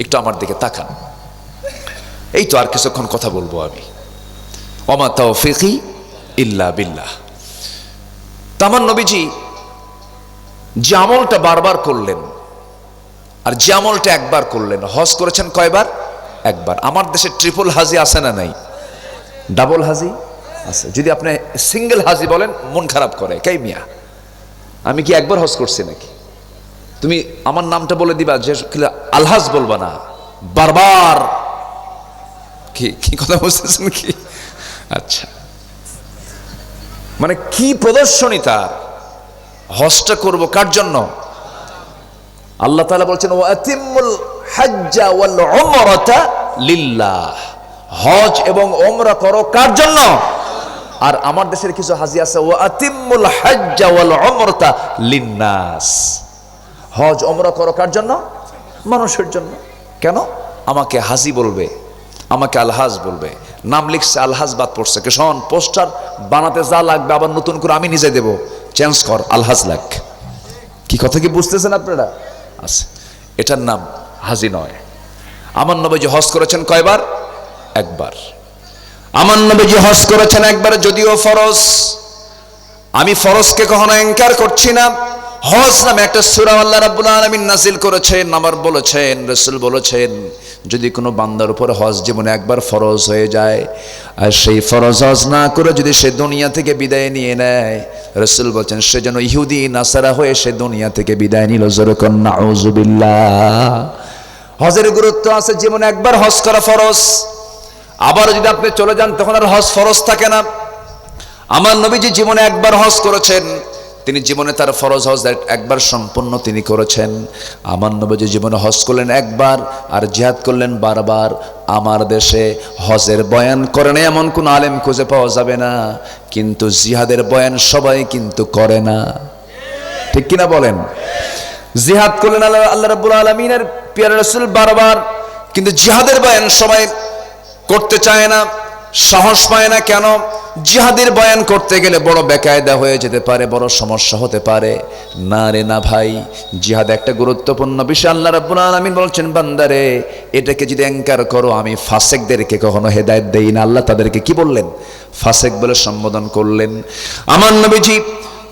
একটু আমার দিকে তাকান। এই তো আর কিছুক্ষণ কথা বলব আমি। অমা তৌফিকি ইল্লা বিল্লাহ। তামান নবীজি যে আমলটা বারবার করলেন আর যে আমলটা একবার করলেন, হজ করেছেন কয়বার? একবার। আমার দেশে ট্রিপল হাজি আছে না নাই? ডাবল হাজি আছে। যদি আপনি সিঙ্গেল হাজি বলেন, মন খারাপ করে। কে মিয়া? আমি কি একবার হজ করছি নাকি? তুমি আমার নামটা বলে দিবা, যে আলহাজ বলবা না বারবার। কি কি কথা বুঝতেছেন কি আচ্ছা। মানে কি প্রদর্শনী তার? হজটা করব কার জন্য? আল্লাহ তাআলা বলছেন ও আতিমুল হাজ্জা ওয়াল উমরাতা লিল্লাহ। হজ এবং ওমরা করো কার জন্য? আর আমার দেশের কিছু হাজি আছে ও আতিমুল হাজ্জা ওয়াল উমরাতা লিন্নাস। হজ ওমরা করো কার জন্য? মানুষের জন্য। কেন? আমাকে হাজি বলবে, আমাকে আলহাজ বলবে। নাম লিখছে আলহাজ বাদ পড়ছে। কে শোন, পোস্টার বানাতে যা লাগবে আবার নতুন করে আমি নিজে দেব। চেঞ্জ কর, আলহাজ লাগ। কি কথা কি বুঝতেছেন আপনারা? আছে এটার নাম হাজি নয়। আমার নবীজি হজ করেছেন কয়বার? একবার। আমার নবীজি হজ করেছেন একবার, যদিও ফরজ। আমি ফরজকে কখনো এনকার করছি না। হজ নামে একটা সূরা আল্লাহ রাব্বুল আলামিন নাজিল করেছেন, আমার বলেছেন, রসুল বলেছেন, যদি কোনো বান্দার উপর হজ জীবনে একবার ফরজ হয়ে যায়, আর সেই ফরজ হজ না করে যদি সে দুনিয়া থেকে বিদায় নিয়ে নেয়, রসুল বলছেন, সে যেন ইহুদি, নাসারা হয়ে সে দুনিয়া থেকে বিদায় নিল। জোরকন হজের গুরুত্ব আছে জীবনে একবার হজ করা ফরজ। আবার যদি আপনি চলে যান, তখন আর হজ ফরজ থাকে না। আমার নবীজি জীবনে একবার হজ করেছেন। তিনি জীবনে তার ফরজ হজ একবার সম্পূর্ণ তিনি করেছেন। আমার নবীজি জীবনে হজ করলেন একবার আর জিহাদ করলেন বারবার। আমার দেশে হজের বয়ান করেন এমন কোন আলেম খুঁজে পাওয়া যাবে না। কিন্তু জিহাদের বয়ান সবাই কিন্তু করে না। ঠিক কিনা বলেন? জিহাদ করলেন আল্লাহ আল্লাহ রাব্বুল আলমিনের পিয়ার রসুল বারবার। কিন্তু জিহাদের বয়ান সবাই করতে চায় না। সাহস পায় না কেন? জিহাদের বয়ান করতে গেলে বড় বেকায়দা হয়ে যেতে পারে, বড় সমস্যা হতে পারে। না রে না ভাই, জিহাদ একটা গুরুত্বপূর্ণ বিষয়। আল্লাহ রাব্বুল আলামিন বলছেন, বান্দারে, এটাকে যদি অ্যাঙ্কার করো, আমি ফাসেকদেরকে কখনো হেদায়েত দেই না। আল্লাহ তাদেরকে কি বললেন? ফাসেক বলে সম্বোধন করলেন। আমার নবীজি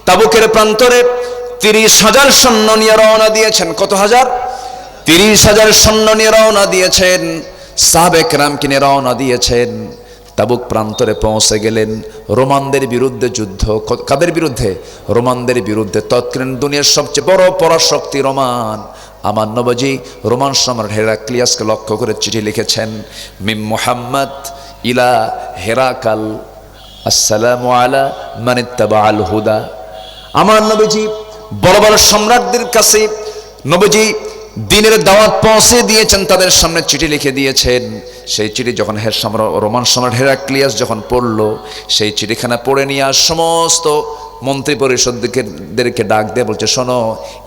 তাবুকের প্রান্তরে তিরিশ হাজার সৈন্য নিয়ে রওনা দিয়েছেন। কত হাজার? তিরিশ হাজার সৈন্য নিয়ে রওনা দিয়েছেন। সাবেক রাম কিনে রওনা দিয়েছেন। তাবুক প্রান্তরে পৌঁছে গেলেন রোমানদের বিরুদ্ধে যুদ্ধ কাদের বিরুদ্ধে? রোমানদের বিরুদ্ধে। তৎকালীন দুনিয়ার সবচেয়ে বড় পরাশক্তি রোমান। আমার নবজি রোমান সম্রাট হেরাক্লিয়াসকে লক্ষ্য করে চিঠি লিখেছেন, মিম মোহাম্মদ ইলা হেরাকাল, আসসালামু আলা মানিত্তাবা আল হুদা। আমার নবীজি, বড় বড় সম্রাটদের কাছে, নবীজি দিনের দাওয়াত পৌঁছে দিয়েছেন, তাদের সামনে চিঠি লিখে দিয়েছেন। সেই চিঠি যখন হের রোমান সম্রাট হেরাক্লিয়াস যখন পড়ল, সেই চিঠিখানা পড়ে নিয়ে আর সমস্ত মন্ত্রী পরিষদদেরকে ডাক দিয়ে বলছে, শোনো,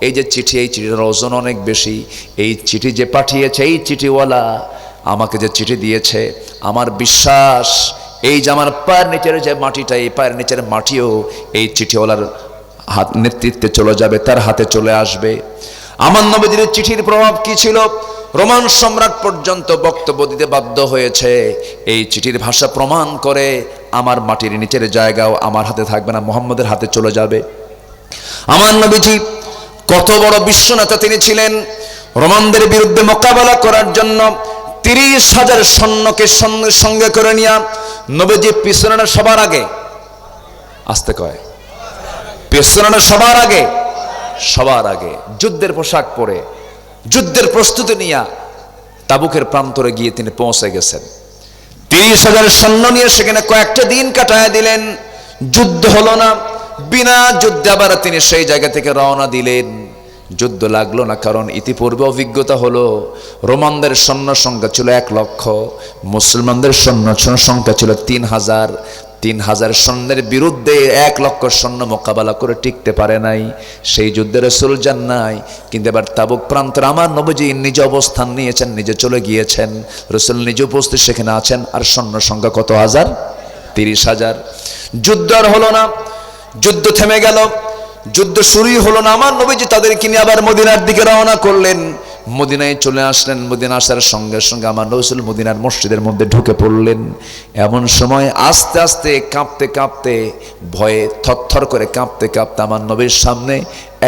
এই যে চিঠি, এই চিঠির ওজন অনেক বেশি। এই চিঠি যে পাঠিয়েছে, এই চিঠিওয়ালা আমাকে যে চিঠি দিয়েছে, আমার বিশ্বাস, এই যে আমার পায়ের নিচের যে মাটিটা, এই পায়ের নিচের মাটিও এই চিঠিওয়ালার হাত নেতৃত্বে চলে যাবে, তার হাতে চলে আসবে। আমার নবীদের চিঠির প্রভাব কি ছিল? রোমান সম্রাট পর্যন্ত বক্তব্য দিতে বাধ্য হয়েছে। এই চিঠির ভাষা প্রমাণ করে আমার মাটির নিচের জায়গাও আমার হাতে থাকবে না, মোহাম্মদের হাতে চলে যাবে। আমার নবীজি কত বড় বিশ্বনেতা তিনি ছিলেন। রোমানদের বিরুদ্ধে মোকাবেলা করার জন্য তিরিশ হাজার সৈন্যকে সঙ্গে সঙ্গে করে নিয়ে নবীজি পিছনে সবার আগে, আসতে কয়, পেছনে সবার আগে সবার আগে, যুদ্ধের পোশাক পরে, যুদ্ধের প্রস্তুতি নিয়ে তাবুকের প্রান্তরে গিয়ে তিনি পৌঁছে গেছেন। তিরিশ হাজার সৈন্য নিয়ে সেখানে কয়েকটা দিন কাটায় দিলেন। যুদ্ধ হলো না। বিনা যুদ্ধে আবার তিনি সেই জায়গা থেকে রওনা দিলেন। যুদ্ধ লাগল না কারণ ইতিপূর্বে অভিজ্ঞতা হলো, রোমানদের সৈন্য সংখ্যা ছিল এক লক্ষ, মুসলমানদের সৈন্য সংখ্যা ছিল তিন হাজার। তিন হাজার সৈন্যের বিরুদ্ধে এক লক্ষ সৈন্য মোকাবেলা করে টিকতে পারে নাই। সেই যুদ্ধে রসুল যান নাই, কিন্তু এবার তাবুক প্রান্তরে আমার নবজি নিজে অবস্থান নিয়েছেন, নিজে চলে গিয়েছেন। রসুল নিজে উপস্থিত সেখানে আছেন, আর সৈন্য সংখ্যা কত হাজার? তিরিশ হাজার। যুদ্ধ আর হলো না, যুদ্ধ থেমে গেল, যুদ্ধ শুরুই হলো না। আমার নবীজি তাদেরকে নিয়ে আবার মদিনার দিকে রওনা করলেন। মদিনায় চলে আসলেন, মদিনা আসার সঙ্গে সঙ্গে আমার রসুল মদিনার মসজিদের মধ্যে ঢুকে পড়লেন। এমন সময় আস্তে আস্তে কাঁপতে কাঁপতে, ভয়ে থরথর করে কাঁপতে কাঁপতে আমার নবীর সামনে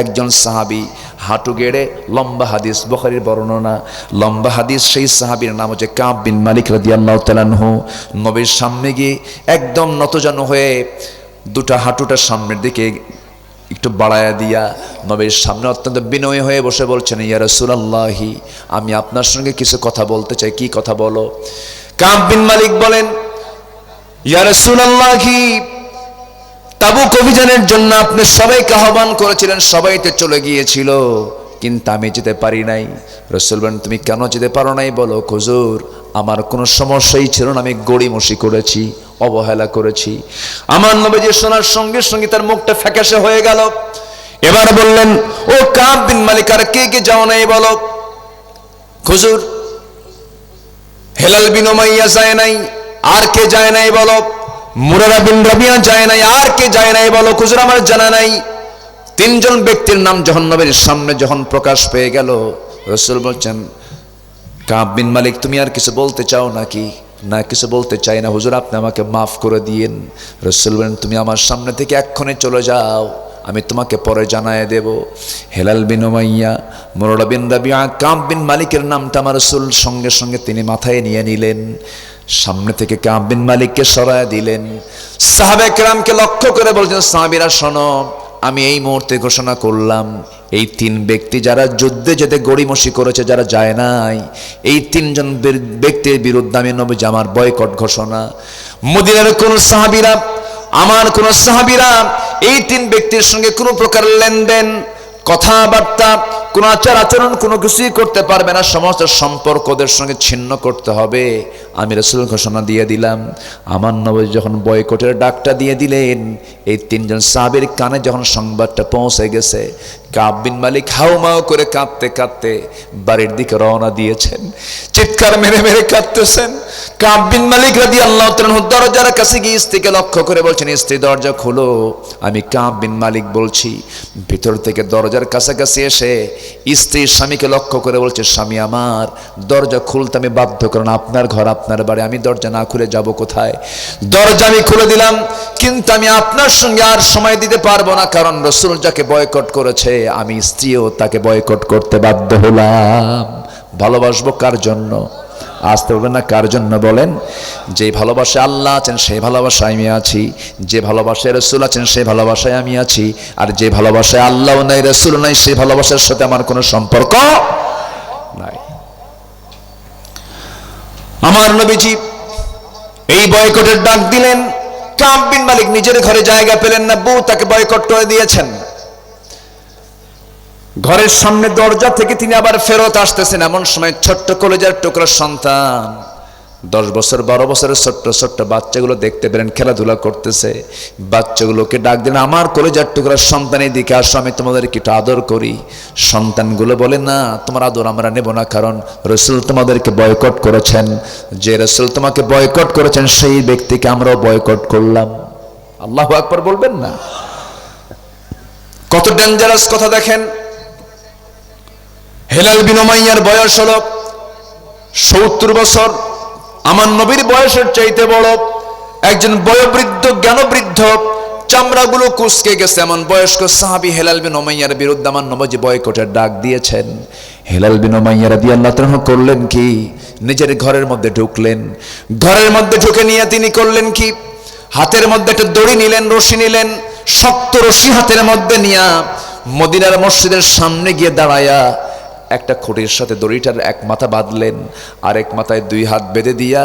একজন সাহাবি হাঁটু গেড়ে লম্বা হাদিস, বখারির বর্ণনা, লম্বা হাদিস, সেই সাহাবির নাম হচ্ছে কাব বিন মালিক রাদি আল্লাহ তালানহু নবীর সামনে গিয়ে একদম নতজানু হয়ে দুটা হাঁটুটা সামনের দিকে একটু বাড়ায়া দিয়া নবীর সামনে অত্যন্ত বিনয় হয়ে বসে বলছেন, ইয়া রাসূলুল্লাহি, আমি আপনার সঙ্গে কিছু কথা বলতে চাই, কি কথা বলো? কাব বিন মালিক বলেন, ইয়া রাসূলুল্লাহি, তাবুক অভিযানের জন্য আপনি সবাইকে আহ্বান করেছিলেন সবাইতে চলে গিয়েছিল, কিন্তু আমি যেতে পারি নাই। রসুল বলেন, তুমি কেন যেতে পারো নাই বলো? খুজুর আমার কোনো সমস্যাই ছিল না, আমি গড়িমসি করেছি অবহেলা করেছি। আমার নবীজি শোনার সঙ্গে সঙ্গে তার মুখটা ফ্যাকাশে হয়ে গেল। এবার বললেন, ও কাব বিন মালিক, আর কে কে যাও নাই বলো? খুজুর হেলাল বিন উমাইয়া যায় নাই, আর কে যায় নাই বলো? মুরারা বিন রাবিয়া যায় নাই, আর কে যায় নাই বলো? খুজুর আমার জানা নাই। তিনজন ব্যক্তির নাম যখন নবীর সামনে যখন প্রকাশ পেয়ে গেল, রসুল বলছেন, কাব বিন মালিক, তুমি আর কিছু বলতে চাও নাকি? না কিছু বলতে চাই না। হুজুর, আপনি আমাকে মাফ করে দিয়েন। রসুল বলেন, তুমি আমার সামনে থেকে এক্ষণে চলে যাও। আমি তোমাকে পরে জানায় দেব। Hilal bin Umayya Murarah bin Rabia Kab bin মালিকের নামটা আমার রসুল সঙ্গে সঙ্গে তিনি মাথায় নিয়ে নিলেন। সামনে থেকে কাব বিন মালিককে সরায় দিলেন। সাহাবে কেরামকে লক্ষ্য করে বলছেন, সাহাবিরা, শোনো আমি এই মুহূর্তে ঘোষণা করলাম, এই তিন ব্যক্তি যারা যুদ্ধে যেতে গড়িমসি করেছে, যারা যায় নাই, এই তিনজন ব্যক্তির বিরুদ্ধে আমি নবী জামার বয়কট ঘোষণা। মদিনার কোন সাহাবিরা, আমার কোন সাহাবিরা, এই তিন ব্যক্তির সঙ্গে কোনো প্রকার লেনদেন কথাবার্তা, কোন আচার আচরণ, কোনো কিছুই করতে পারবে না। সমস্ত সম্পর্ক ওদের সঙ্গে ছিন্ন করতে হবে। আমি রসুল ঘোষণা দিয়ে দিলাম। আমার নবী যখন বয়কটের ডাকটা দিয়ে দিলেন, এই তিনজন সাহাবের কানে যখন সংবাদটা পৌঁছে গেছে কাব বিন মালিক হাউমাউ করে কাঁদতে কাঁদতে বাড়ির দিকে রওনা দিয়েছেন। চিৎকার মেরে মেরে কাঁদতেছেন। কাব বিন মালিক রাদি আল্লাহ দরজার কাছে গিয়ে স্ত্রীকে লক্ষ্য করে বলছেন, স্ত্রী, দরজা খুলো। আমি কাব বিন মালিক বলছি। ভিতর থেকে দরজার কাছাকাছি এসে স্ত্রী স্বামীকে লক্ষ্য করে বলছে, স্বামী আমার, দরজা খুলতে আমি বাধ্য করেন আপনার ঘর, আপনার বাড়ি, আমি দরজা না খুলে যাব কোথায়? দরজা আমি খুলে দিলাম, কিন্তু আমি আপনার সঙ্গে আর সময় দিতে পারব না, কারণ রসুল যাকে বয়কট করেছে আমি স্ত্রীও তাকে বয়কট করতে বাধ্য হলাম। ভালোবাসবো কার জন্য? আসতে বলবেন না কার জন্য বলেন? যে ভালোবাসে আল্লাহ আছেন সেই ভালোবাসায় আমি আছি। যে ভালোবাসায় রসুল আছেন সেই ভালোবাসায় আমি আছি। আর যে ভালোবাসায় আল্লাহ নাই, রসুল নাই সেই ভালোবাসার সাথে আমার কোনো সম্পর্ক নাই। আমার নবীজি এই বয়কটের ডাক দিলেন। কাব বিন মালিক নিজের ঘরে জায়গা পেলেন না, বউ তাকে বয়কট করে দিয়েছেন। ঘরের সামনে দরজা থেকে তিনি আবার ফেরত আসতেছেন। এমন সময় ছোট্ট কলেজের টুকরো সন্তান, দশ বছর, বারো বছরের ছোট্ট ছোট্ট বাচ্চাগুলো দেখতে পেলেন, খেলাধুলা করতেছে। বাচ্চাগুলোকে ডাক দিন আমার কলেজার টুকরার সন্তানের দিকে আসো, আমি তোমাদেরকে একটু আদর করি। সন্তানগুলো বলে, না, তোমার আদর আমরা নেব না, কারণ রসুল তোমাদেরকে বয়কট করেছেন। যে রসুল তোমাকে বয়কট করেছেন, সেই ব্যক্তিকে আমরাও বয়কট করলাম। আল্লাহ একবার বলবেন না? কত ডেঞ্জারাস কথা দেখেন। হেলাল বিন উমাইয়ার বয়স হলো সত্তর বছর। আমার নবীর বয়সের চাইতে বড় একজন বয়োবৃদ্ধ, জ্ঞানবৃদ্ধ চামড়াগুলো কুচকে গেছে। এমন বয়স্ক সাহাবি হেলাল বিন ওমাইয়ার বিরুদ্ধে আমার নবজি বয়কটের ডাক দিয়েছেন। হেলাল বিন ওমাইয়া রাদিয়াল্লাহু তাআলা করলেন কি? নিজের ঘরের মধ্যে ঢুকলেন। ঘরের মধ্যে ঢুকে নিয়ে তিনি করলেন কি? হাতের মধ্যে একটা দড়ি নিলেন, রশি নিলেন, শক্ত রশি হাতের মধ্যে নিয়া মদিনার মসজিদের সামনে গিয়ে দাঁড়ায়া একটা খুঁটির সাথে দড়িটার এক মাথা বাঁধলেন আর এক মাথায় দুই হাত বেঁধে দিয়া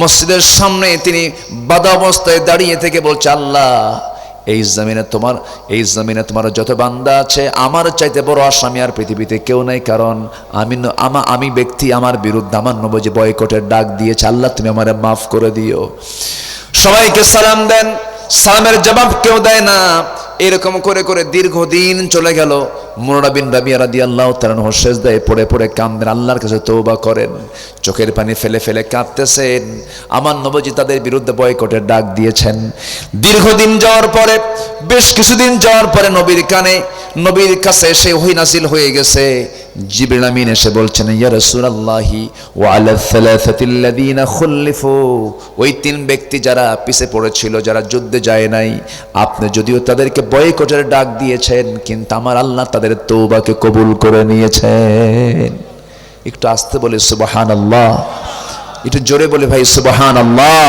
মসজিদের সামনে তিনি বাধা অবস্থায় দাঁড়িয়ে থেকে বলছে, আল্লাহ, এই জমিনে তোমার, এই জমিনে তোমার যত বান্দা আছে, আমার চাইতে বড় আসামি আর পৃথিবীতে কেউ নাই, কারণ আমি আমা, আমি ব্যক্তি আমার বিরুদ্ধে আমার নবজি বয়কটের ডাক দিয়েছে, আল্লাহ, তুমি আমার মাফ করে দিও। সবাইকে সালাম দেন, সালামের জবাব কেউ দেয় না। এরকম করে করে দীর্ঘদিন চলে গেল। মোরা বিন রাবিয়া আল্লাহ তাআলা হোসেজ দেয় পড়ে পড়ে কান্দেন আল্লাহর কাছে তৌবা করেন। চোখের পানি ফেলে ফেলে কাঁদতেছেন। আমার নবজি তাদের বিরুদ্ধে বয়কটের ডাক দিয়েছেন। দীর্ঘদিন যাওয়ার পরে বেশ কিছুদিন যাওয়ার পরে নবীর কানে, নবীর কাছে এসে ওহি নাসিল হয়ে গেছে। জিবরিল এসে বলছেন, ইয়া রাসূলুল্লাহি, ওয়া আলা সালাসাতিল্লাযিনা ওই তিন ব্যক্তি যারা পিছে পড়েছিল, যারা যুদ্ধে যায় নাই, আপনি যদিও তাদেরকে বয়কটের ডাক দিয়েছেন, কিন্তু আমার আল্লাহ তাদের তৌবাকে কবুল করে নিয়েছেন। একটু আস্তে বলে, সুবহানাল্লাহ। একটু জোরে বলে, ভাই, সুবহানাল্লাহ।